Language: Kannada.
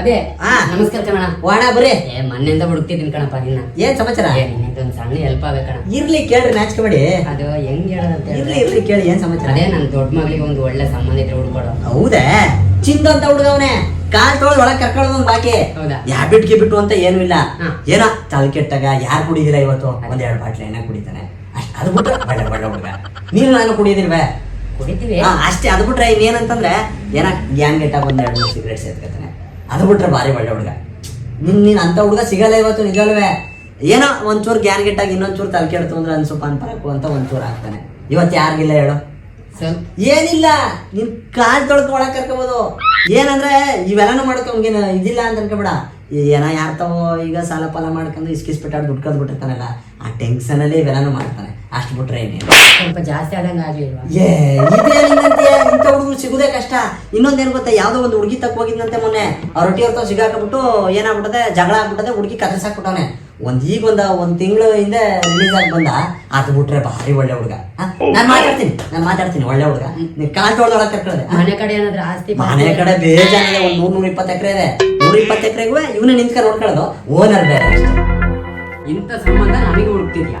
ಅದೇ ಹಾ. ನಮಸ್ಕಾರ ಕಣ ವಾಣ ಬರ್ರಿ. ಏ ಮೊನ್ನೆಯಿಂದ ಹುಡುಕ್ತಿದ್ದೀನಿ ಕಣಪ್ಪ ನಿನ್ನ. ಏನ್ ಸಮಾಚಾರ? ಏ ನಿನ್ನಿಂದೊಂದು ಸಣ್ಣ ಹೆಲ್ಪ್ ಆಗ್ಬೇಕಣ ಇರ್ಲಿ ಕೇಳ್ರಿ ನಾಚ್ಕೋಬೇಡಿ ಅದು ಹೆಂಗ್ ಹೇಳೋದಂತ ಇರ್ಲಿ ಹೇಳಿದ್ರೆ? ಇರ್ಲಿ ಕೇಳಿ ಏನ್ ಸಮಾಚಾರ? ಅದೇ ನನ್ನ ದೊಡ್ಡ ಮಗಳಿಗೆ ಒಂದು ಒಳ್ಳೆ ಸಂಬಂಧ ಇದ್ರೆ ಹುಡ್ಕೊಡು. ಹೌದೇ? ಚಿಂದ ಅಂತ ಹುಡುಗವನೆ ಕಾಲ್ ತೊಳೆದ್ ಒಳಗ್ ಕರ್ಕೊಳ್ಳೋದು ಬಾಕಿ. ಹೌದಾ? ಹ್ಯಾಬಿಟ್ ಗಿಬಿಟ್ಟು ಅಂತ ಏನೂ ಇಲ್ಲ. ಹಾ. ಏನೋ ತಲೆ ಕೆಟ್ಟಾಗ ಯಾರು ಕುಡಿದಿರ ಇವತ್ತು? ಒಂದ್ ಎರಡು ಬಾಟ್ಲಿ ಎಣ್ಣೆ ಕುಡಿತಾನೆ. ಅಷ್ಟ್ ಅದು ಬಿಟ್ರೆ ಒಳ್ಳೆ ಒಳ್ಳೆ ಹುಡುಗ. ನೀನು ನಾನು ಕುಡಿಯೋದಿಲ್ವೇ ಕುಡಿತೀವಿ. ಹಾ ಅಷ್ಟೇ ಅದು ಬಿಟ್ರೆ ಇನ್ನೇನಂತಂದ್ರೆ ಏನ ಗ್ಯಾಂಗ್ ಗೆಟ್ಟ ಒಂದ್ ಎರಡು ಮೂರು ಸಿಗರೇಟ್ ಸೇರ್ಕತಾನೆ ಅದು ಬಿಟ್ರೆ ಭಾರಿ ಒಳ್ಳೆ ಹುಡುಗ. ನಿನ್ ನೀನು ಅಂತ ಹುಡುಗ ಸಿಗಲ್ಲ ಇವತ್ತು ನಿಜಲ್ವೇ? ಏನೋ ಒಂಚೂರು ಗ್ಯಾನ್ ಗೆಟ್ಟಾಗ ಇನ್ನೊಂಚೂರು ತಲೆ ಕೆಡ್ತು ಅಂದ್ರೆ ಅನ್ಸು ಪಾನ್ ಪರಕು ಅಂತ ಒಂಚೂರು ಹಾಕ್ತಾನೆ. ಇವತ್ತು ಯಾರಿಗಿಲ್ಲ ಹೇಳು. ಏನಿಲ್ಲ ನಿನ್ ಕಾಲ್ ತೊಳ್ಕ ಒಳಗ್ ಕರ್ಕೋಬೋದು. ಏನಂದ್ರೆ ಇವೆಲ್ಲನೂ ಅವ್ನಿಗೇನು ಇದಿಲ್ಲ ಅಂತ ಏನೋ ಏನ ಯಾರ್ತವೋ ಈಗ ಸಾಲ ಪಾಲ ಮಾಡ್ಕೊಂಡು ಇಸ್ಕಿಸ್ಬಿಟ್ಟಾಡ್ ದುಡ್ಡು ಕದ್ ಬಿಟ್ಟಿರ್ತಾನಲ್ಲ ಆ ಟೆನ್ಷನ್ ಅಲ್ಲಿ ಇವೆಲ್ಲನೂ ಮಾಡ್ತಾನೆ. ಅಷ್ಟು ಬಿಟ್ರೆ ಏನೇನು ಸ್ವಲ್ಪ ಜಾಸ್ತಿ ಆದಂಗ ಆಗ್ಲಿಲ್ವಾ? ಏ ಹುಡುಗರು ಸಿಗುದೇ ಕಷ್ಟ. ಇನ್ನೊಂದೇನ್ ಗೊತ್ತಾ ಯಾವುದೋ ಒಂದು ಹುಡುಗಿ ತಕ್ಕ ಹೋಗಿದ್ದಂತೆ ಮೊನ್ನೆ. ಅವ್ರ ರೊಟ್ಟಿ ಹೊತ್ತ ಸಿಗಾಕ್ಬಿಟ್ಟು ಏನಾಗ್ಬಿಟ್ಟದೆ ಜಗಳ ಆಗ್ಬಿಟ್ಟದೆ ಹುಡುಗಿ ಕದಸಾಕ್ಬಿಟ್ಟವನೆ ಒಂದ್ ಈಗ ಒಂದ ಒಂದ್ ತಿಂಗಳ ಹಿಂದೆ ರಿಲೀಸ್ ಆಗಿ ಬಂದ ಆತ ಬಿಟ್ರೆ ಭಾರಿ ಒಳ್ಳೆ ಹುಡುಗ. ನಾನ್ ಮಾತಾಡ್ತೀನಿ ನಾನ್ ಮಾತಾಡ್ತೀನಿ ಒಳ್ಳೆ ಹುಡುಗ. ನೀವು ಕಾಲ್ ತೊಳ್ದೊಳಗೆ ಕರ್ಕೊಳ್ಳದೆ ಮನೆ ಕಡೆ ಏನಾದ್ರೆ ಆಸ್ತಿ ಮನೆ ಕಡೆ ಬೇಜಾರಿದೆ ಒಂದ್ ನೂರ್ ನೂರ ಇಪ್ಪತ್ತು ಎಕರೆ ಇದೆ. ನೂರ ಇಪ್ಪತ್ತು ಎಕರೆಗೂ ಇವನೇ ನಿಂತ್ಕೊಂಡು ನೋಡ್ಕೊಳ್ಳೋದು ಓನರ್ ಬೇರೆ ಇಂಥ ಸಂಬಂಧ ನನಗೆ ಹುಡುಕ್ತಿದ್ಯಾ?